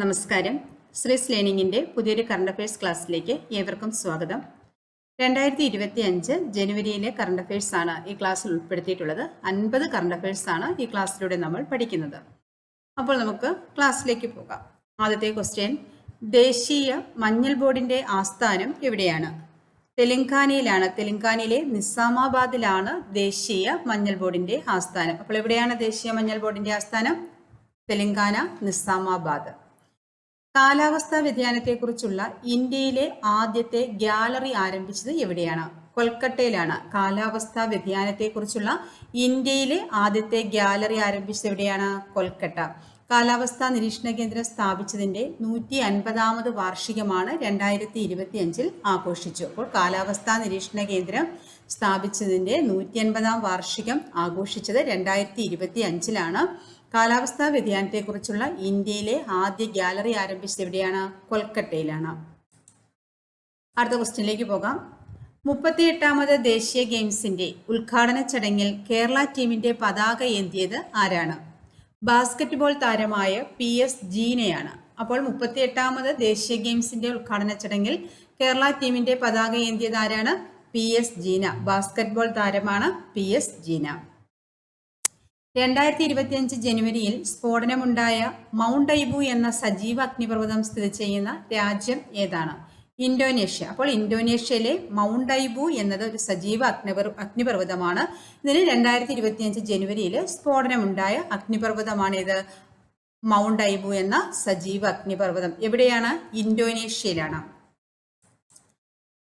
നമസ്കാരം. ശ്രീസ് ലേണിംഗിന്റെ പുതിയൊരു കറണ്ട് അഫയേഴ്സ് ക്ലാസ്സിലേക്ക് ഏവർക്കും സ്വാഗതം. രണ്ടായിരത്തി ഇരുപത്തി അഞ്ച് ജനുവരിയിലെ കറണ്ട് അഫയേഴ്സ് ആണ് ഈ ക്ലാസ്സിൽ ഉൾപ്പെടുത്തിയിട്ടുള്ളത്. അൻപത് കറണ്ട് അഫയേഴ്സ് ആണ് ഈ ക്ലാസ്സിലൂടെ നമ്മൾ പഠിക്കുന്നത്. അപ്പോൾ നമുക്ക് ക്ലാസ്സിലേക്ക് പോകാം. ആദ്യത്തെ ക്വസ്റ്റ്യൻ ദേശീയ മഞ്ഞൾ ബോർഡിന്റെ ആസ്ഥാനം എവിടെയാണ്? തെലങ്കാനയിലാണ്. തെലങ്കാനയിലെ നിസാമാബാദിലാണ് ദേശീയ മഞ്ഞൾ ബോർഡിന്റെ ആസ്ഥാനം. അപ്പോൾ എവിടെയാണ് ദേശീയ മഞ്ഞൾ ബോർഡിന്റെ ആസ്ഥാനം? തെലങ്കാന നിസാമാബാദ്. കാലാവസ്ഥാ വ്യതിയാനത്തെക്കുറിച്ചുള്ള ഇന്ത്യയിലെ ആദ്യത്തെ ഗ്യാലറി ആരംഭിച്ചത് എവിടെയാണ്? കൊൽക്കട്ടയിലാണ്. കാലാവസ്ഥാ വ്യതിയാനത്തെക്കുറിച്ചുള്ള ഇന്ത്യയിലെ ആദ്യത്തെ ഗ്യാലറി ആരംഭിച്ചത് എവിടെയാണ്? കൊൽക്കട്ട. കാലാവസ്ഥാ നിരീക്ഷണ കേന്ദ്രം സ്ഥാപിച്ചതിന്റെ നൂറ്റി അൻപതാമത് വാർഷികമാണ് രണ്ടായിരത്തി ഇരുപത്തി അഞ്ചിൽ ആഘോഷിച്ചു. അപ്പോൾ കാലാവസ്ഥാ നിരീക്ഷണ കേന്ദ്രം സ്ഥാപിച്ചതിന്റെ നൂറ്റി അൻപതാം വാർഷികം ആഘോഷിച്ചത് രണ്ടായിരത്തി ഇരുപത്തി അഞ്ചിലാണ് കാലാവസ്ഥാ വ്യതിയാനത്തെക്കുറിച്ചുള്ള ഇന്ത്യയിലെ ആദ്യ ഗാലറി ആരംഭിച്ചത് എവിടെയാണ്? കൊൽക്കട്ടയിലാണ്. അടുത്ത ക്വസ്റ്റ്യനിലേക്ക് പോകാം. മുപ്പത്തിയെട്ടാമത് ദേശീയ ഗെയിംസിന്റെ ഉദ്ഘാടന ചടങ്ങിൽ കേരള ടീമിന്റെ പതാക ഏന്തിയത് ആരാണ്? ബാസ്കറ്റ്ബോൾ താരമായ പി എസ് ജീനയാണ്. അപ്പോൾ മുപ്പത്തിയെട്ടാമത് ദേശീയ ഗെയിംസിന്റെ ഉദ്ഘാടന ചടങ്ങിൽ കേരള ടീമിന്റെ പതാക ഏന്തിയത് ആരാണ്? P S Jeena. ബാസ്കറ്റ്ബോൾ താരമാണ് പി എസ് ജീന. രണ്ടായിരത്തി ഇരുപത്തിയഞ്ച് ജനുവരിയിൽ സ്ഫോടനമുണ്ടായ മൗണ്ട് ഐബു എന്ന സജീവ അഗ്നിപർവതം സ്ഥിതി ചെയ്യുന്ന രാജ്യം ഏതാണ്? ഇന്തോനേഷ്യ. അപ്പോൾ ഇന്തോനേഷ്യയിലെ മൗണ്ട് ഐബു എന്നത് ഒരു സജീവ അഗ്നിപർ അഗ്നിപർവതമാണ്. ഇതിന് രണ്ടായിരത്തി ഇരുപത്തിയഞ്ച് ജനുവരിയിൽ സ്ഫോടനമുണ്ടായ അഗ്നിപർവതമാണ് ഇത് മൗണ്ട് ഐബു എന്ന സജീവ അഗ്നിപർവതം എവിടെയാണ്? ഇന്തോനേഷ്യയിലാണ്.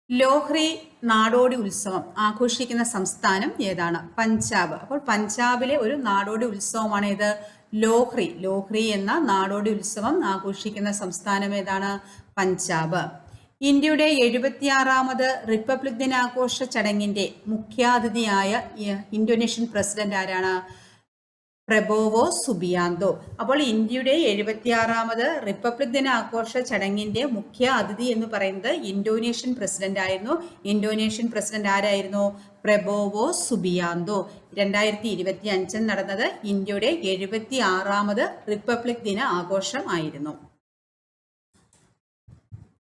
ലോഹ്രി നാടോടി ഉത്സവം ആഘോഷിക്കുന്ന സംസ്ഥാനം ഏതാണ്? പഞ്ചാബ്. അപ്പോൾ പഞ്ചാബിലെ ഒരു നാടോടി ഉത്സവമാണ് ഇത് ലോഹ്രി. ലോഹ്രി എന്ന നാടോടി ഉത്സവം ആഘോഷിക്കുന്ന സംസ്ഥാനം ഏതാണ്? പഞ്ചാബ്. ഇന്ത്യയുടെ എഴുപത്തിയാറാമത് റിപ്പബ്ലിക് ദിനാഘോഷ ചടങ്ങിന്റെ മുഖ്യാതിഥിയായ ഇന്തോനേഷ്യൻ പ്രസിഡന്റ് ആരാണ്? Prabowo Subianto. അപ്പോൾ ഇന്ത്യയുടെ എഴുപത്തിയാറാമത് റിപ്പബ്ലിക് ദിന ആഘോഷ ചടങ്ങിന്റെ മുഖ്യ അതിഥി എന്ന് പറയുന്നത് ഇന്തോനേഷ്യൻ പ്രസിഡന്റ് ആയിരുന്നു. ഇന്തോനേഷ്യൻ പ്രസിഡന്റ് ആരായിരുന്നു? Prabowo Subianto. രണ്ടായിരത്തി ഇരുപത്തി അഞ്ചിൽ നടന്നത് ഇന്ത്യയുടെ എഴുപത്തി ആറാമത് റിപ്പബ്ലിക് ദിന ആഘോഷമായിരുന്നു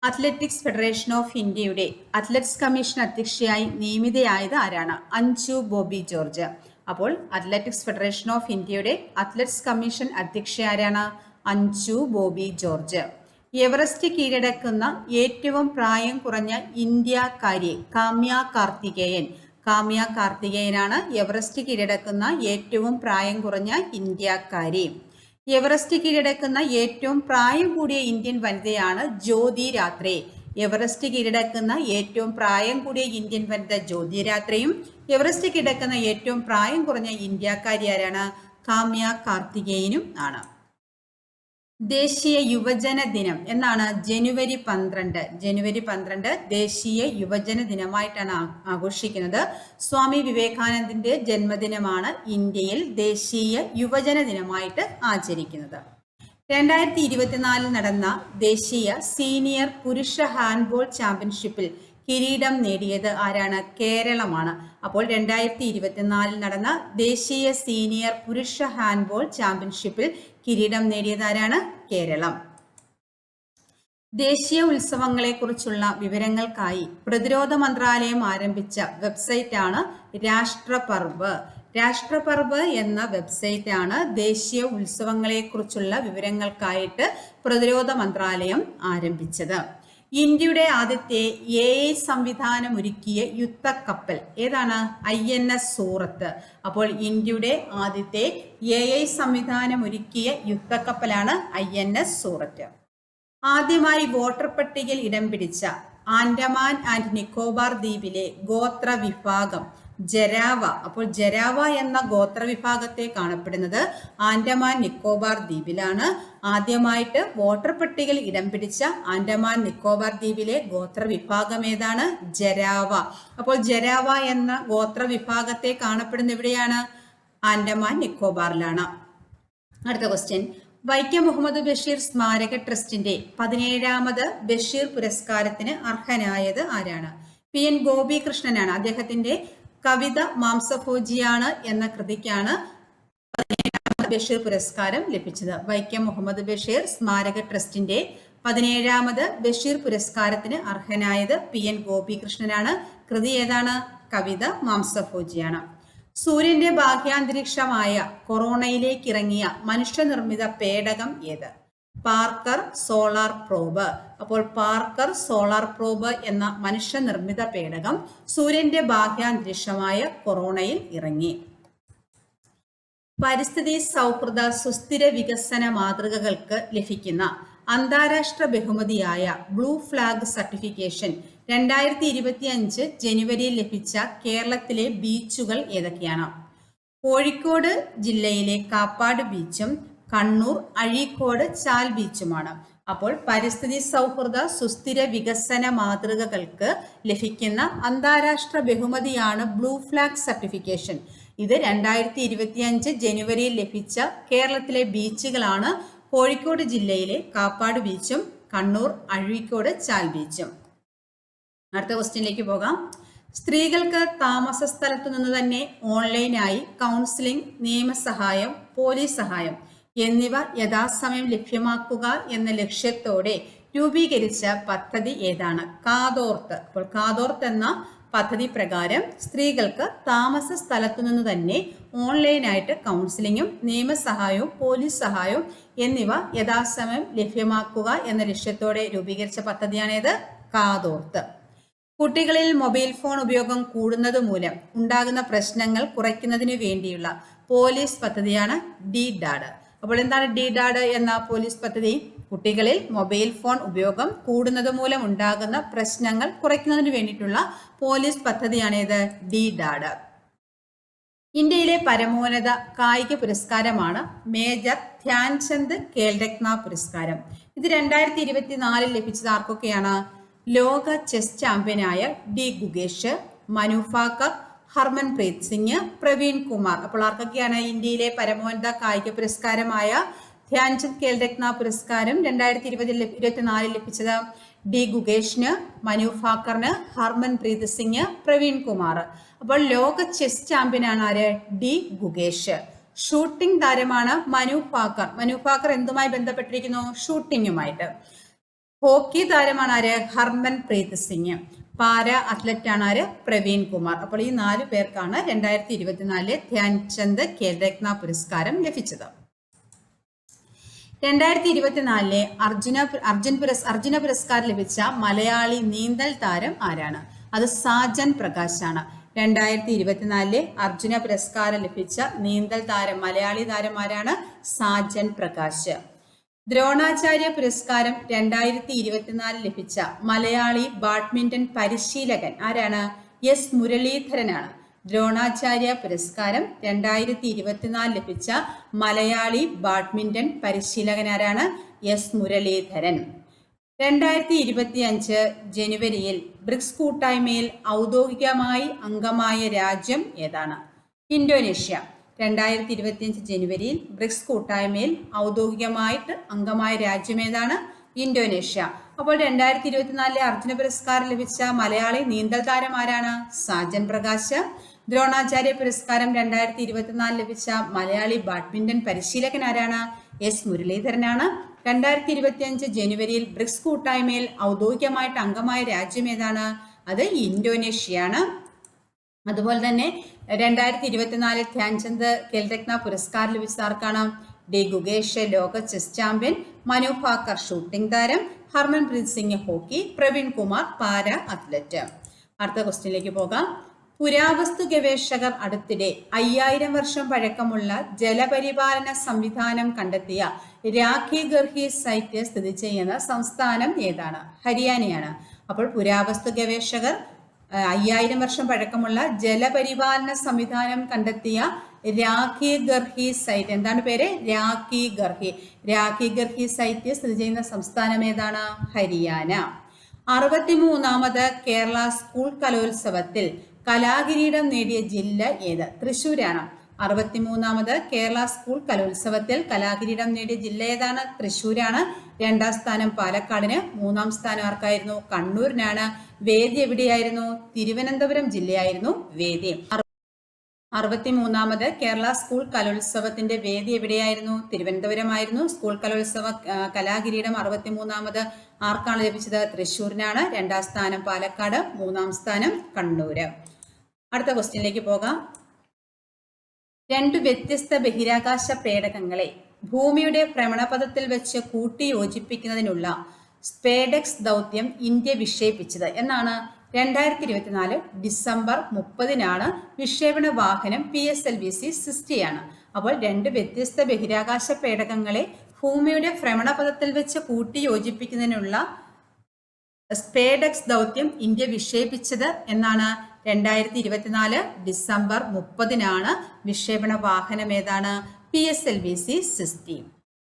അത്ലറ്റിക്സ് ഫെഡറേഷൻ ഓഫ് ഇന്ത്യയുടെ അത്ലറ്റിക്സ് കമ്മീഷൻ അധ്യക്ഷയായി നിയമിതയായത് ആരാണ്? അഞ്ജു ബോബി ജോർജ്. അപ്പോൾ അത്ലറ്റിക്സ് ഫെഡറേഷൻ ഓഫ് ഇന്ത്യയുടെ അത്ലറ്റ്സ് കമ്മീഷൻ അധ്യക്ഷ ആരാണ്? അഞ്ചു ബോബി ജോർജ്. എവറസ്റ്റ് കീഴടക്കുന്ന ഏറ്റവും പ്രായം കുറഞ്ഞ ഇന്ത്യക്കാരി കാമ്യ കാർത്തികേയൻ. കാമ്യ കാർത്തികേയനാണ് എവറസ്റ്റ് കീഴടക്കുന്ന ഏറ്റവും പ്രായം കുറഞ്ഞ ഇന്ത്യക്കാരി. എവറസ്റ്റ് കീഴടക്കുന്ന ഏറ്റവും പ്രായം കൂടിയ ഇന്ത്യൻ വനിതയാണ് ജ്യോതി രാത്രി. എവറസ്റ്റ് കീഴടക്കുന്ന ഏറ്റവും പ്രായം കൂടിയ ഇന്ത്യൻ വനിത ജ്യോതിരാത്രയും എവറസ്റ്റ് കീഴടക്കുന്ന ഏറ്റവും പ്രായം കുറഞ്ഞ ഇന്ത്യക്കാരി ആരാണ്? കാമ്യ കാർത്തികേയനും ആണ്. ദേശീയ യുവജന ദിനം എന്നാണ് ജനുവരി പന്ത്രണ്ട്. ജനുവരി പന്ത്രണ്ട് ദേശീയ യുവജന ദിനമായിട്ടാണ് ആഘോഷിക്കുന്നത്. സ്വാമി വിവേകാനന്ദന്റെ ജന്മദിനമാണ് ഇന്ത്യയിൽ ദേശീയ യുവജന ദിനമായിട്ട് ആചരിക്കുന്നത്. രണ്ടായിരത്തി ഇരുപത്തിനാലിൽ നടന്ന ദേശീയ സീനിയർ പുരുഷ ഹാൻഡ്ബോൾ ചാമ്പ്യൻഷിപ്പിൽ കിരീടം നേടിയത് ആരാണ്? കേരളമാണ്. അപ്പോൾ രണ്ടായിരത്തി ഇരുപത്തിനാലിൽ നടന്ന ദേശീയ സീനിയർ പുരുഷ ഹാൻഡ്ബോൾ ചാമ്പ്യൻഷിപ്പിൽ കിരീടം നേടിയത് ആരാണ്? കേരളം. ദേശീയ ഉത്സവങ്ങളെക്കുറിച്ചുള്ള വിവരങ്ങൾക്കായി പ്രതിരോധ മന്ത്രാലയം ആരംഭിച്ച വെബ്സൈറ്റാണ് രാഷ്ട്രപർവ്. രാഷ്ട്രപർവ് എന്ന വെബ്സൈറ്റ് ആണ് ദേശീയ ഉത്സവങ്ങളെക്കുറിച്ചുള്ള വിവരങ്ങൾക്കായിട്ട് പ്രതിരോധ മന്ത്രാലയം ആരംഭിച്ചത്. ഇന്ത്യയുടെ ആദ്യത്തെ എ ഐ സംവിധാനം ഒരുക്കിയ യുദ്ധക്കപ്പൽ ഏതാണ്? I N S Surat. അപ്പോൾ ഇന്ത്യയുടെ ആദ്യത്തെ എ ഐ സംവിധാനം ഒരുക്കിയ യുദ്ധക്കപ്പലാണ് ഐ എൻ എസ് സൂറത്ത് ആദ്യമായി വോട്ടർ പട്ടികയിൽ ഇടം പിടിച്ച ആൻഡമാൻ ആൻഡ് നിക്കോബാർ ദ്വീപിലെ ഗോത്ര വിഭാഗം ജരാവ. അപ്പോൾ ജരാവ എന്ന ഗോത്രവിഭാഗത്തെ കാണപ്പെടുന്നത് ആൻഡമാൻ നിക്കോബാർ ദ്വീപിലാണ്. ആദ്യമായിട്ട് വോട്ടർ പട്ടികയിൽ ഇടം പിടിച്ച ആൻഡമാൻ നിക്കോബാർ ദ്വീപിലെ ഗോത്രവിഭാഗം ഏതാണ്? ജരാവ. അപ്പോൾ ജരാവ എന്ന ഗോത്രവിഭാഗത്തെ കാണപ്പെടുന്ന എവിടെയാണ്? ആൻഡമാൻ നിക്കോബാറിലാണ്. അടുത്ത ക്വസ്റ്റ്യൻ വൈക്കം മുഹമ്മദ് ബഷീർ സ്മാരക ട്രസ്റ്റിന്റെ പതിനേഴാമത് ബഷീർ പുരസ്കാരത്തിന് അർഹനായത് ആരാണ്? പി എൻ ഗോപികൃഷ്ണനാണ്. അദ്ദേഹത്തിന്റെ കവിത മാംസഭോജിയാണ് എന്ന കൃതിക്കാണ് ബഷീർ പുരസ്കാരം ലഭിച്ചത്. വൈക്കം മുഹമ്മദ് ബഷീർ സ്മാരക ട്രസ്റ്റിന്റെ പതിനേഴാമത് ബഷീർ പുരസ്കാരത്തിന് അർഹനായത് പി എൻ ഗോപികൃഷ്ണനാണ്. കൃതി ഏതാണ്? കവിത മാംസഭോജിയാണ്. സൂര്യന്റെ ബാഹ്യാന്തരീക്ഷമായ കൊറോണയിലേക്ക് ഇറങ്ങിയ മനുഷ്യനിർമ്മിത പേടകം ഏത്? Parker Solar Probe. അപ്പോൾ പാർക്കർ സോളാർ പ്രോബ് എന്ന മനുഷ്യനിർമ്മിത പേടകം സൂര്യന്റെ ബാഹ്യാന്തരീക്ഷമായ കൊറോണയിൽ ഇറങ്ങി. പരിസ്ഥിതി സൗഹൃദ സുസ്ഥിര വികസന മാതൃകകൾക്ക് ലഭിക്കുന്ന അന്താരാഷ്ട്ര ബഹുമതിയായ ബ്ലൂ ഫ്ലാഗ് സർട്ടിഫിക്കേഷൻ രണ്ടായിരത്തി ഇരുപത്തി അഞ്ച് ജനുവരിയിൽ ലഭിച്ച കേരളത്തിലെ ബീച്ചുകൾ ഏതൊക്കെയാണ്? കോഴിക്കോട് ജില്ലയിലെ കാപ്പാട് ബീച്ചും കണ്ണൂർ അഴീക്കോട് ചാൽ ബീച്ചുമാണ്. അപ്പോൾ പരിസ്ഥിതി സൗഹൃദ സുസ്ഥിര വികസന മാതൃകകൾക്ക് ലഭിക്കുന്ന അന്താരാഷ്ട്ര ബഹുമതിയാണ് ബ്ലൂ ഫ്ലാഗ് സർട്ടിഫിക്കേഷൻ. ഇത് രണ്ടായിരത്തി ഇരുപത്തിയഞ്ച് ജനുവരിയിൽ ലഭിച്ച കേരളത്തിലെ ബീച്ചുകളാണ് കോഴിക്കോട് ജില്ലയിലെ കാപ്പാട് ബീച്ചും കണ്ണൂർ അഴീക്കോട് ചാൽ ബീച്ചും. അടുത്ത ക്വസ്റ്റ്യനിലേക്ക് പോകാം. സ്ത്രീകൾക്ക് താമസ സ്ഥലത്തു നിന്ന് തന്നെ ഓൺലൈനായി കൗൺസിലിംഗ് നിയമസഹായം പോലീസ് സഹായം. എന്നിവ യഥാസമയം ലഭ്യമാക്കുക എന്ന ലക്ഷ്യത്തോടെ രൂപീകരിച്ച പദ്ധതി ഏതാണ്? കാതോർത്ത്. അപ്പോൾ കാതോർത്ത് എന്ന പദ്ധതി പ്രകാരം സ്ത്രീകൾക്ക് താമസ സ്ഥലത്തു നിന്ന് തന്നെ ഓൺലൈനായിട്ട് കൗൺസിലിങ്ങും നിയമസഹായവും പോലീസ് സഹായവും എന്നിവ യഥാസമയം ലഭ്യമാക്കുക എന്ന ലക്ഷ്യത്തോടെ രൂപീകരിച്ച പദ്ധതിയാണേത്? കാതോർത്ത്. കുട്ടികളിൽ മൊബൈൽ ഫോൺ ഉപയോഗം കൂടുന്നത് മൂലം ഉണ്ടാകുന്ന പ്രശ്നങ്ങൾ കുറയ്ക്കുന്നതിന് വേണ്ടിയുള്ള പോലീസ് പദ്ധതിയാണ് ഡി ഡാഡ്. അപ്പോൾ എന്താണ് ഡി ഡാഡ് എന്ന പോലീസ് പദ്ധതി? കുട്ടികളിൽ മൊബൈൽ ഫോൺ ഉപയോഗം കൂടുന്നത് മൂലം ഉണ്ടാകുന്ന പ്രശ്നങ്ങൾ കുറയ്ക്കുന്നതിന് വേണ്ടിയിട്ടുള്ള പോലീസ് പദ്ധതിയാണേത് ഡി ഡാഡ്. ഇന്ത്യയിലെ പരമോന്നത കായിക പുരസ്കാരമാണ് മേജർ ധ്യാൻചന്ദ് കേൽരത്ന പുരസ്കാരം. ഇത് രണ്ടായിരത്തി ഇരുപത്തിനാലിൽ ലഭിച്ചത് ആർക്കൊക്കെയാണ്? ലോക ചെസ് ചാമ്പ്യനായ ഡി ഗുഗേഷ് മനു ഫാക്കർ ഹർമൻപ്രീത് സിംഗ് പ്രവീൺ കുമാർ. അപ്പോൾ ആർക്കൊക്കെയാണ് ഇന്ത്യയിലെ പരമോന്നത കായിക പുരസ്കാരമായ ധ്യാൻചന്ദ് ഖേൽരത്ന പുരസ്കാരം രണ്ടായിരത്തി ഇരുപതിൽ ഇരുപത്തിനാലിൽ ലഭിച്ചത്? ഡി ഗുഗേഷിന് മനു ഫാക്കറിന് ഹർമൻപ്രീത് സിംഗ് പ്രവീൺ കുമാർ. അപ്പോൾ ലോക ചെസ് ചാമ്പ്യനാണ് ആര്? ഡി ഗുഗേഷ് ഷൂട്ടിംഗ് താരമാണ് മനു ഫാക്കർ. മനു ഫാക്കർ എന്തുമായി ബന്ധപ്പെട്ടിരിക്കുന്നു? ഷൂട്ടിങ്ങുമായിട്ട് ഹോക്കി താരമാണ് ആര്? Harmanpreet Singh. Para athlete ആണ് ആര്? പ്രവീൺ കുമാർ. അപ്പോൾ ഈ നാല് പേർക്കാണ് രണ്ടായിരത്തി ഇരുപത്തിനാലിലെ ധ്യാൻചന്ദ് ഖേൽരത്ന പുരസ്കാരം ലഭിച്ചത്. രണ്ടായിരത്തി ഇരുപത്തിനാലിലെ അർജുന അർജുൻ പുരസ് അർജുന പുരസ്കാരം ലഭിച്ച മലയാളി നീന്തൽ താരം ആരാണ്? അത് സാജൻ പ്രകാശാണ്. രണ്ടായിരത്തി ഇരുപത്തിനാലിലെ അർജുന പുരസ്കാരം ലഭിച്ച നീന്തൽ താരം മലയാളി താരം ആരാണ്? സാജൻ പ്രകാശ്. ദ്രോണാചാര്യ പുരസ്കാരം രണ്ടായിരത്തി ഇരുപത്തിനാലിൽ ലഭിച്ച മലയാളി ബാഡ്മിന്റൺ പരിശീലകൻ ആരാണ്? എസ്. മുരളീധരനാണ്. ദ്രോണാചാര്യ പുരസ്കാരം രണ്ടായിരത്തി ഇരുപത്തിനാല് ലഭിച്ച മലയാളി ബാഡ്മിന്റൺ പരിശീലകൻ ആരാണ്? എസ്. മുരളീധരൻ. രണ്ടായിരത്തി ഇരുപത്തി അഞ്ച് ജനുവരിയിൽ ബ്രിക്സ് കൂട്ടായ്മയിൽ ഔദ്യോഗികമായി അംഗമായ രാജ്യം ഏതാണ്? ഇന്തോനേഷ്യ. രണ്ടായിരത്തി ഇരുപത്തിയഞ്ച് ജനുവരിയിൽ ബ്രിക്സ് കൂട്ടായ്മയിൽ ഔദ്യോഗികമായിട്ട് അംഗമായ രാജ്യമേതാണ് ഇന്തോനേഷ്യ. അപ്പോൾ രണ്ടായിരത്തി ഇരുപത്തിനാലിലെ അർജുന പുരസ്കാരം ലഭിച്ച മലയാളി നീന്തൽ താരം ആരാണ്? സാജൻ പ്രകാശ്. ദ്രോണാചാര്യ പുരസ്കാരം രണ്ടായിരത്തി ഇരുപത്തിനാല് ലഭിച്ച മലയാളി ബാഡ്മിന്റൺ പരിശീലകൻ ആരാണ്? എസ് മുരളീധരനാണ്. രണ്ടായിരത്തി ഇരുപത്തിയഞ്ച് ജനുവരിയിൽ ബ്രിക്സ് കൂട്ടായ്മയിൽ ഔദ്യോഗികമായിട്ട് അംഗമായ രാജ്യം ഏതാണ്? അത് ഇന്തോനേഷ്യയാണ് അതുപോലെ തന്നെ രണ്ടായിരത്തി ഇരുപത്തിനാലിൽ ധ്യാൻചന്ദ് ഖേൽരത്ന പുരസ്കാരം ലഭിച്ചതാർക്കാണ് ഡി ഗുഗേഷ് ലോക chess champion Manu Bhaker shooting താരം Harmanpreet Singh hockey Praveen Kumar para athlete അടുത്ത ക്വസ്റ്റ്യനിലേക്ക് പോകാം. പുരാവസ്തു ഗവേഷകർ അടുത്തിടെ അയ്യായിരം വർഷം പഴക്കമുള്ള ജലപരിപാലന സംവിധാനം കണ്ടെത്തിയ രാഖി ഗർഹി സൈറ്റ് സ്ഥിതി ചെയ്യുന്ന സംസ്ഥാനം ഏതാണ്? ഹരിയാനയാണ്. അപ്പോൾ പുരാവസ്തു ഗവേഷകർ അയ്യായിരം വർഷം പഴക്കമുള്ള ജലപരിപാലന സംവിധാനം കണ്ടെത്തിയ രാഖി ഗർഹി സൈറ്റ്. എന്താണ് പേര്? Rakhigarhi. Rakhigarhi site സ്ഥിതി ചെയ്യുന്ന സംസ്ഥാനം ഏതാണ്? ഹരിയാന. അറുപത്തിമൂന്നാമത് കേരള സ്കൂൾ കലോത്സവത്തിൽ കലാകിരീടം നേടിയ ജില്ല ഏത്? തൃശ്ശൂരാണ്. അറുപത്തിമൂന്നാമത് കേരള സ്കൂൾ കലോത്സവത്തിൽ കലാകിരീടം നേടിയ ജില്ല ഏതാണ്? തൃശ്ശൂരാണ്. രണ്ടാം സ്ഥാനം പാലക്കാടിന് മൂന്നാം സ്ഥാനം ആർക്കായിരുന്നു? കണ്ണൂരിനാണ്. വേദി എവിടെയായിരുന്നു? തിരുവനന്തപുരം ജില്ലയായിരുന്നു വേദി. അറുപത്തിമൂന്നാമത് കേരള സ്കൂൾ കലോത്സവത്തിന്റെ വേദി എവിടെയായിരുന്നു? തിരുവനന്തപുരമായിരുന്നു. സ്കൂൾ കലോത്സവ കലാകിരീടം അറുപത്തിമൂന്നാമത് ആർക്കാണ് ലഭിച്ചത്? തൃശൂരിനാണ് രണ്ടാം സ്ഥാനം പാലക്കാട് മൂന്നാം സ്ഥാനം കണ്ണൂര്. അടുത്ത ക്വസ്റ്റ്യനിലേക്ക് പോകാം. രണ്ട് വ്യത്യസ്ത ബഹിരാകാശ പേടകങ്ങളെ ഭൂമിയുടെ ഭ്രമണപഥത്തിൽ വെച്ച് കൂട്ടിയോജിപ്പിക്കുന്നതിനുള്ള സ്പേഡെക്സ് ദൗത്യം ഇന്ത്യ വിക്ഷേപിച്ചത് എന്നാണ് രണ്ടായിരത്തി ഇരുപത്തിനാല് ഡിസംബർ മുപ്പതിനാണ് വിക്ഷേപണ വാഹനം P S L V C സിസ്റ്റിയാണ് അപ്പോൾ രണ്ട് വ്യത്യസ്ത ബഹിരാകാശ പേടകങ്ങളെ ഭൂമിയുടെ ഭ്രമണപഥത്തിൽ വെച്ച് കൂട്ടിയോജിപ്പിക്കുന്നതിനുള്ള സ്പേഡെക്സ് ദൗത്യം ഇന്ത്യ വിക്ഷേപിച്ചത് എന്നാണ് രണ്ടായിരത്തി ഇരുപത്തിനാല് ഡിസംബർ മുപ്പതിനാണ് വിക്ഷേപണ വാഹനം ഏതാണ്? P S L V C സിസ്റ്റീം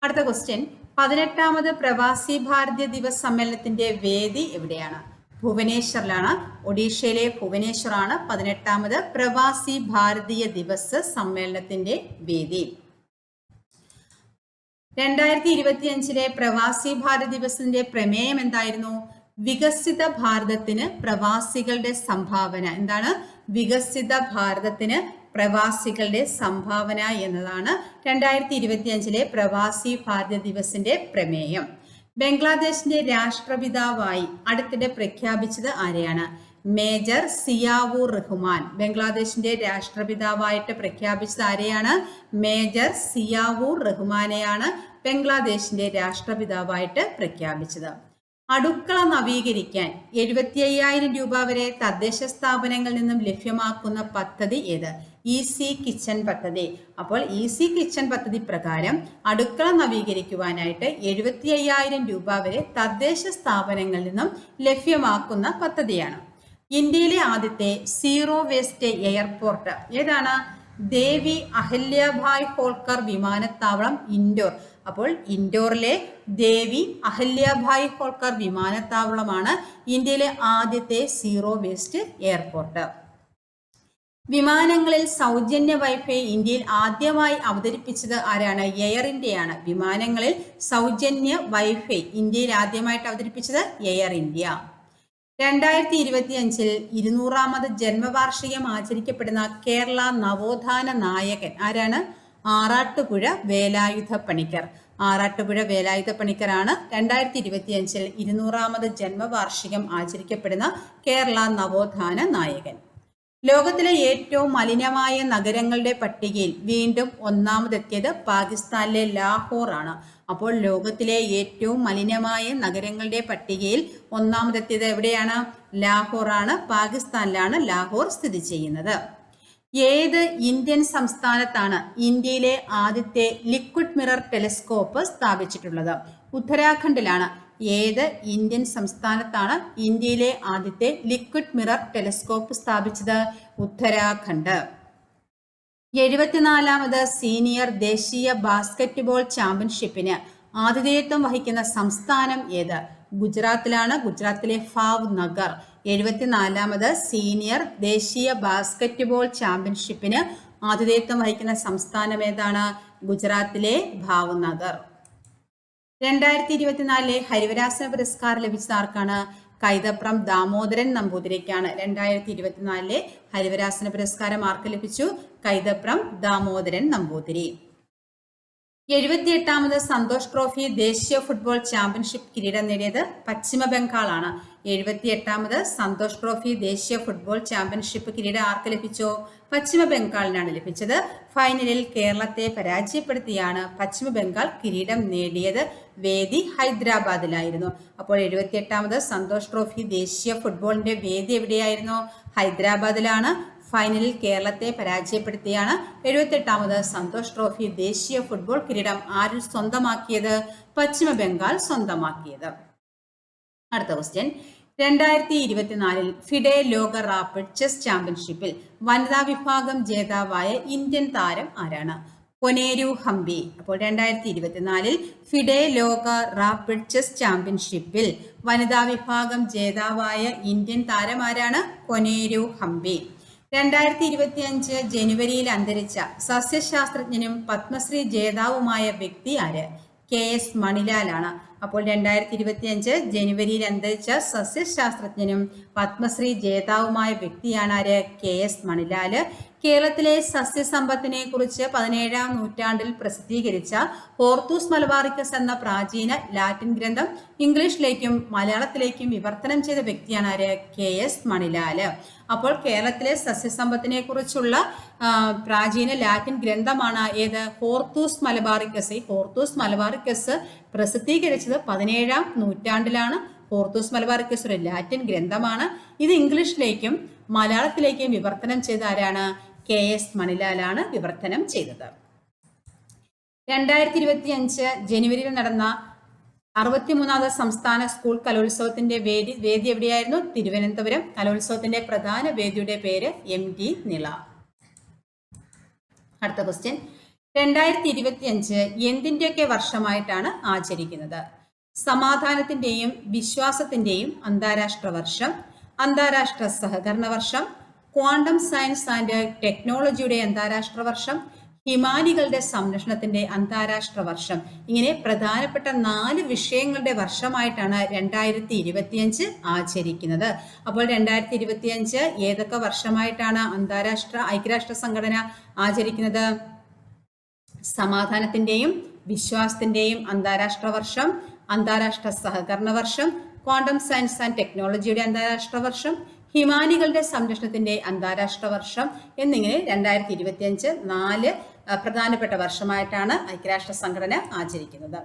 അടുത്ത ക്വസ്റ്റ്യൻ പതിനെട്ടാമത് പ്രവാസി ഭാരതീയ ദിവസ് സമ്മേളനത്തിന്റെ വേദി എവിടെയാണ്? ഭുവനേശ്വറിലാണ്. ഒഡീഷയിലെ ഭുവനേശ്വറാണ് പതിനെട്ടാമത് പ്രവാസി ഭാരതീയ ദിവസ് സമ്മേളനത്തിന്റെ വേദി. രണ്ടായിരത്തി ഇരുപത്തി അഞ്ചിലെ പ്രവാസി ഭാരത് ദിവസിന്റെ പ്രമേയം എന്തായിരുന്നു? വികസിത ഭാരതത്തിന് പ്രവാസികളുടെ സംഭാവന. എന്താണ്? വികസിത ഭാരതത്തിന് പ്രവാസികളുടെ സംഭാവന എന്നതാണ് രണ്ടായിരത്തി ഇരുപത്തി അഞ്ചിലെ പ്രവാസി ഭാരത ദിവസിന്റെ പ്രമേയം. ബംഗ്ലാദേശിന്റെ രാഷ്ട്രപിതാവായി അടുത്തിടെ പ്രഖ്യാപിച്ചത് ആരെയാണ്? മേജർ സിയാവൂർ റഹ്മാൻ. ബംഗ്ലാദേശിന്റെ രാഷ്ട്രപിതാവായിട്ട് പ്രഖ്യാപിച്ചത് ആരെയാണ്? മേജർ സിയാവൂർ റഹ്മാനെയാണ് ബംഗ്ലാദേശിന്റെ രാഷ്ട്രപിതാവായിട്ട് പ്രഖ്യാപിച്ചത്. അടുക്കള നവീകരിക്കാൻ എഴുപത്തി അയ്യായിരം രൂപ വരെ തദ്ദേശ സ്ഥാപനങ്ങളിൽ നിന്നും ലഭ്യമാക്കുന്ന പദ്ധതി ഏത്? ഇ സി കിച്ചൺ പദ്ധതി. അപ്പോൾ ഇ സി കിച്ചൺ പദ്ധതി പ്രകാരം അടുക്കള നവീകരിക്കുവാനായിട്ട് എഴുപത്തി അയ്യായിരം രൂപ വരെ തദ്ദേശ സ്ഥാപനങ്ങളിൽ നിന്നും ലഭ്യമാക്കുന്ന പദ്ധതിയാണ്. ഇന്ത്യയിലെ ആദ്യത്തെ സീറോ വേസ്റ്റ് എയർപോർട്ട് ഏതാണ്? ദേവി അഹല്യാഭായ് ഹോൾക്കർ വിമാനത്താവളം ഇൻഡോർ. അപ്പോൾ ഇൻഡോറിലെ ദേവി അഹല്യാഭായ് ഹോൾക്കർ വിമാനത്താവളമാണ് ഇന്ത്യയിലെ ആദ്യത്തെ സീറോ വേസ്റ്റ് എയർപോർട്ട്. വിമാനങ്ങളിൽ സൗജന്യ വൈഫൈ ഇന്ത്യയിൽ ആദ്യമായി അവതരിപ്പിച്ചത് ആരാണ്? എയർ ഇന്ത്യയാണ്. വിമാനങ്ങളിൽ സൗജന്യ വൈഫൈ ഇന്ത്യയിൽ ആദ്യമായിട്ട് അവതരിപ്പിച്ചത് എയർ ഇന്ത്യ. രണ്ടായിരത്തി ഇരുപത്തി അഞ്ചിൽ ഇരുന്നൂറാമത് ജന്മവാർഷികം ആചരിക്കപ്പെടുന്ന കേരള നവോത്ഥാന നായകൻ ആരാണ്? ആറാട്ടുപുഴ വേലായുധ പണിക്കർ ആറാട്ടുപുഴ വേലായുധ പണിക്കരാണ് രണ്ടായിരത്തി ഇരുപത്തി അഞ്ചിൽ ഇരുന്നൂറാമത് ജന്മവാർഷികം ആചരിക്കപ്പെടുന്ന കേരള നവോത്ഥാന നായകൻ. ലോകത്തിലെ ഏറ്റവും മലിനമായ നഗരങ്ങളുടെ പട്ടികയിൽ വീണ്ടും ഒന്നാമതെത്തിയത് പാകിസ്ഥാനിലെ ലാഹോർ ആണ് അപ്പോൾ ലോകത്തിലെ ഏറ്റവും മലിനമായ നഗരങ്ങളുടെ പട്ടികയിൽ ഒന്നാമതെത്തിയത് എവിടെയാണ്? ലാഹോർ ആണ് പാകിസ്ഥാനിലാണ് ലാഹോർ സ്ഥിതി ചെയ്യുന്നത്. ഏത് ഇന്ത്യൻ സംസ്ഥാനത്താണ് ഇന്ത്യയിലെ ആദ്യത്തെ ലിക്വിഡ് മിറർ ടെലിസ്കോപ്പ് സ്ഥാപിച്ചിട്ടുള്ളത്? ഉത്തരാഖണ്ഡിലാണ്. ഏത് ഇന്ത്യൻ സംസ്ഥാനത്താണ് ഇന്ത്യയിലെ ആദ്യത്തെ ലിക്വിഡ് മിറർ ടെലിസ്കോപ്പ് സ്ഥാപിച്ചത്? ഉത്തരാഖണ്ഡ്. എഴുപത്തിനാലാമത് സീനിയർ ദേശീയ ബാസ്കറ്റ്ബോൾ ചാമ്പ്യൻഷിപ്പിന് ആതിഥേയത്വം വഹിക്കുന്ന സംസ്ഥാനം ഏത്? ഗുജറാത്തിലാണ്. ഗുജറാത്തിലെ ഫാവ് നഗർ. എഴുപത്തിനാലാമത് സീനിയർ ദേശീയ ബാസ്കറ്റ്ബോൾ ചാമ്പ്യൻഷിപ്പിന് ആതിഥേയത്വം വഹിക്കുന്ന സംസ്ഥാനം ഏതാണ്? ഗുജറാത്തിലെ ഭാവ്നഗർ. രണ്ടായിരത്തി ഇരുപത്തിനാലിലെ ഹരിവരാസന പുരസ്കാരം ലഭിച്ചത് ആർക്കാണ്? കൈതപ്രം ദാമോദരൻ നമ്പൂതിരിക്കാണ്. രണ്ടായിരത്തി ഇരുപത്തിനാലിലെ ഹരിവരാസന പുരസ്കാരം ആർക്ക് ലഭിച്ചു? കൈതപ്രം ദാമോദരൻ നമ്പൂതിരി. എഴുപത്തിയെട്ടാമത് സന്തോഷ് ട്രോഫി ദേശീയ ഫുട്ബോൾ ചാമ്പ്യൻഷിപ്പ് കിരീടം നേടിയത് പശ്ചിമ ബംഗാളാണ്. എഴുപത്തിയെട്ടാമത് സന്തോഷ് ട്രോഫി ദേശീയ ഫുട്ബോൾ ചാമ്പ്യൻഷിപ്പ് കിരീടം ആർക്ക് ലഭിച്ചോ? പശ്ചിമ ബംഗാളിനാണ് ലഭിച്ചത്. ഫൈനലിൽ കേരളത്തെ പരാജയപ്പെടുത്തിയാണ് പശ്ചിമ ബംഗാൾ കിരീടം നേടിയത് വേദി ഹൈദരാബാദിലായിരുന്നു. അപ്പോൾ എഴുപത്തിയെട്ടാമത് സന്തോഷ് ട്രോഫി ദേശീയ ഫുട്ബോളിന്റെ വേദി എവിടെയായിരുന്നു? ഹൈദരാബാദിലാണ്. ഫൈനലിൽ കേരളത്തെ പരാജയപ്പെടുത്തിയാണ് എഴുപത്തെട്ടാമത് സന്തോഷ് ട്രോഫി ദേശീയ ഫുട്ബോൾ കിരീടം ആരിൽ സ്വന്തമാക്കിയത്? പശ്ചിമ ബംഗാൾ സ്വന്തമാക്കിയത്. അടുത്ത ക്വസ്റ്റ്യൻ രണ്ടായിരത്തി ഇരുപത്തിനാലിൽ ഫിഡെ ലോക റാപ്പിഡ് ചെസ് ചാമ്പ്യൻഷിപ്പിൽ വനിതാ വിഭാഗം ജേതാവായ ഇന്ത്യൻ താരം ആരാണ്? കൊനേരു ഹംബി അപ്പോൾ രണ്ടായിരത്തി ഇരുപത്തിനാലിൽ ഫിഡെ ലോക റാപ്പിഡ് ചെസ് ചാമ്പ്യൻഷിപ്പിൽ വനിതാ വിഭാഗം ജേതാവായ ഇന്ത്യൻ താരം ആരാണ്? കൊനേരു ഹംപി. രണ്ടായിരത്തി ഇരുപത്തി അഞ്ച് ജനുവരിയിൽ അന്തരിച്ച സസ്യശാസ്ത്രജ്ഞനും പത്മശ്രീ ജേതാവുമായ വ്യക്തി ആര്? കെ എസ് മണിലാലാണ്. അപ്പോൾ രണ്ടായിരത്തി ഇരുപത്തി അഞ്ച് ജനുവരിയിൽ അന്തരിച്ച സസ്യശാസ്ത്രജ്ഞനും പത്മശ്രീ ജേതാവുമായ വ്യക്തിയാണ് ആര്? K S Manilal. കേരളത്തിലെ സസ്യസമ്പത്തിനെ കുറിച്ച് പതിനേഴാം നൂറ്റാണ്ടിൽ പ്രസിദ്ധീകരിച്ച ഹോർത്തൂസ് മലബാറിക്കസ് എന്ന പ്രാചീന ലാറ്റിൻ ഗ്രന്ഥം ഇംഗ്ലീഷിലേക്കും മലയാളത്തിലേക്കും വിവർത്തനം ചെയ്ത വ്യക്തിയാണ് ആര് കെ എസ് മണിലാൽ. അപ്പോൾ കേരളത്തിലെ സസ്യസമ്പത്തിനെ കുറിച്ചുള്ള പ്രാചീന ലാറ്റിൻ ഗ്രന്ഥമാണ് ഏത്? Hortus Malabaricus. ഈ ഹോർത്തൂസ് മലബാറിക്കസ് പ്രസിദ്ധീകരിച്ചത് പതിനേഴാം നൂറ്റാണ്ടിലാണ്. ഹോർത്തൂസ് മലബാറിക്കസ് ഒരു ലാറ്റിൻ ഗ്രന്ഥമാണ്. ഇത് ഇംഗ്ലീഷിലേക്കും മലയാളത്തിലേക്കും വിവർത്തനം ചെയ്ത ആരാണ്? കെ എസ് മണിലാലാണ് വിവർത്തനം ചെയ്തത്. രണ്ടായിരത്തി ഇരുപത്തി അഞ്ച് ജനുവരിയിൽ നടന്ന അറുപത്തിമൂന്നാമത് സംസ്ഥാന സ്കൂൾ കലോത്സവത്തിന്റെ വേദി വേദി എവിടെയായിരുന്നു? തിരുവനന്തപുരം. കലോത്സവത്തിന്റെ പ്രധാന വേദിയുടെ പേര് എം ഡി നിള. അടുത്ത ക്വസ്റ്റ്യൻ രണ്ടായിരത്തി ഇരുപത്തി അഞ്ച് എന്തിന്റെയൊക്കെ വർഷമായിട്ടാണ് ആചരിക്കുന്നത്? സമാധാനത്തിന്റെയും വിശ്വാസത്തിന്റെയും അന്താരാഷ്ട്ര വർഷം അന്താരാഷ്ട്ര സഹകരണ വർഷം ക്വാണ്ടം സയൻസ് ആൻഡ് ടെക്നോളജിയുടെ അന്താരാഷ്ട്ര വർഷം ഹിമാനികളുടെ സംരക്ഷണത്തിന്റെ അന്താരാഷ്ട്ര വർഷം. ഇങ്ങനെ പ്രധാനപ്പെട്ട നാല് വിഷയങ്ങളുടെ വർഷമായിട്ടാണ് രണ്ടായിരത്തി ഇരുപത്തിയഞ്ച് ആചരിക്കുന്നത്. അപ്പോൾ രണ്ടായിരത്തി ഇരുപത്തിയഞ്ച് ഏതൊക്കെ വർഷമായിട്ടാണ് അന്താരാഷ്ട്ര ഐക്യരാഷ്ട്ര സംഘടന ആചരിക്കുന്നത്? സമാധാനത്തിന്റെയും വിശ്വാസത്തിന്റെയും അന്താരാഷ്ട്ര വർഷം അന്താരാഷ്ട്ര സഹകരണ വർഷം ക്വാണ്ടം സയൻസ് ആൻഡ് ടെക്നോളജിയുടെ അന്താരാഷ്ട്ര വർഷം ഹിമാനികളുടെ സംരക്ഷണത്തിന്റെ അന്താരാഷ്ട്ര വർഷം എന്നിങ്ങനെ രണ്ടായിരത്തി ഇരുപത്തിയഞ്ച് നാല് പ്രധാനപ്പെട്ട വർഷമായിട്ടാണ് ഐക്യരാഷ്ട്ര സംഘടന ആചരിക്കുന്നത്.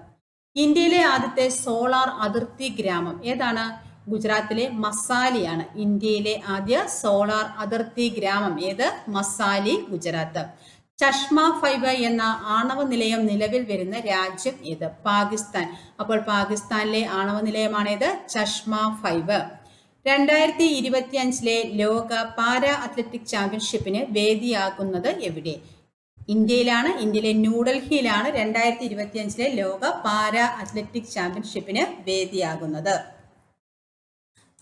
ഇന്ത്യയിലെ ആദ്യത്തെ സോളാർ അതിർത്തി ഗ്രാമം ഏതാണ്? ഗുജറാത്തിലെ മസാലിയാണ്. ഇന്ത്യയിലെ ആദ്യ സോളാർ അതിർത്തി ഗ്രാമം ഏത്? മസാലി ഗുജറാത്ത്. ചഷ്മ ഫൈബർ എന്ന ആണവ നിലയം നിലവിൽ വരുന്ന രാജ്യം ഏത്? പാകിസ്ഥാൻ. അപ്പോൾ പാകിസ്ഥാനിലെ ആണവ നിലയമാണേത്? ചഷ്മ ഫൈബർ. രണ്ടായിരത്തി ഇരുപത്തി അഞ്ചിലെ ലോക പാരാ അത്ലറ്റിക് ചാമ്പ്യൻഷിപ്പിന് വേദിയാക്കുന്നത് എവിടെ? ഇന്ത്യയിലാണ്. ഇന്ത്യയിലെ ന്യൂഡൽഹിയിലാണ്. രണ്ടായിരത്തി ഇരുപത്തി അഞ്ചിലെ ലോക പാരാ അത്ലറ്റിക് ചാമ്പ്യൻഷിപ്പിന് വേദിയാകുന്നത്.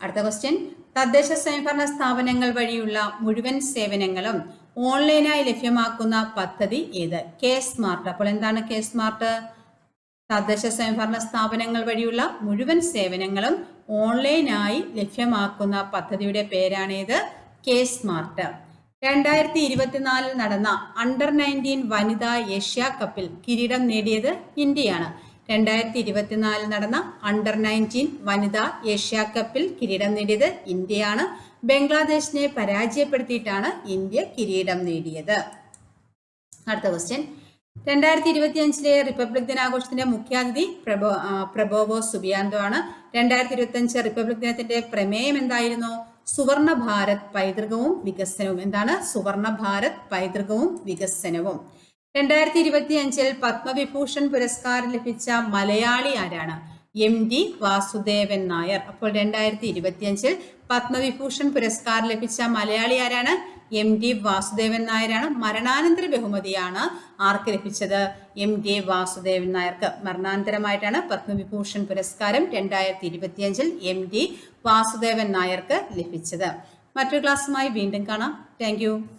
അടുത്ത ക്വസ്റ്റ്യൻ തദ്ദേശ സ്വയംഭരണ സ്ഥാപനങ്ങൾ വഴിയുള്ള മുഴുവൻ സേവനങ്ങളും ഓൺലൈനായി ലഭ്യമാക്കുന്ന പദ്ധതി ഏത്? K smart. അപ്പോൾ എന്താണ് കെ സ്മാർട്ട്? തദ്ദേശ സ്വയംഭരണ സ്ഥാപനങ്ങൾ വഴിയുള്ള മുഴുവൻ സേവനങ്ങളും ഓൺലൈനായി ലഭ്യമാക്കുന്ന പദ്ധതിയുടെ പേരാണേത് കെ സ്മാർട്ട്. രണ്ടായിരത്തി ഇരുപത്തിനാലിൽ നടന്ന അണ്ടർ നയന്റീൻ വനിതാ ഏഷ്യ കപ്പിൽ കിരീടം നേടിയത് ഇന്ത്യയാണ്. രണ്ടായിരത്തി ഇരുപത്തിനാലിൽ നടന്ന അണ്ടർ നയന്റീൻ വനിതാ ഏഷ്യ കപ്പിൽ കിരീടം നേടിയത് ഇന്ത്യയാണ്. ബംഗ്ലാദേശിനെ പരാജയപ്പെടുത്തിയിട്ടാണ് ഇന്ത്യ കിരീടം നേടിയത്. അടുത്ത ക്വസ്റ്റ്യൻ രണ്ടായിരത്തി ഇരുപത്തി അഞ്ചിലെ റിപ്പബ്ലിക് ദിനാഘോഷത്തിന്റെ മുഖ്യാതിഥി പ്രബോ പ്രബോവോ സുബിയാന്തോ ആണ്. രണ്ടായിരത്തി ഇരുപത്തി അഞ്ച് റിപ്പബ്ലിക് ദിനത്തിന്റെ പ്രമേയം എന്തായിരുന്നു? സുവർണ ഭാരത് പൈതൃകവും വികസനവും. എന്താണ്? സുവർണ ഭാരത് പൈതൃകവും വികസനവും. രണ്ടായിരത്തി ഇരുപത്തി അഞ്ചിൽ പത്മവിഭൂഷൺ പുരസ്കാരം ലഭിച്ച മലയാളി ആരാണ്? M D Vasudevan Nair. അപ്പോൾ രണ്ടായിരത്തി ഇരുപത്തിയഞ്ചിൽ പത്മവിഭൂഷൺ പുരസ്കാരം ലഭിച്ച മലയാളി ആരാണ്? എം ഡി വാസുദേവൻ നായരാണ്. മരണാനന്തര ബഹുമതിയാണ് ആർക്ക് ലഭിച്ചത്? എം ഡി വാസുദേവൻ നായർക്ക് മരണാനന്തരമായിട്ടാണ് പത്മവിഭൂഷൺ പുരസ്കാരം രണ്ടായിരത്തി ഇരുപത്തിയഞ്ചിൽ എം ഡി വാസുദേവൻ നായർക്ക് ലഭിച്ചത്. മറ്റൊരു ക്ലാസ്സുമായി വീണ്ടും കാണാം. താങ്ക്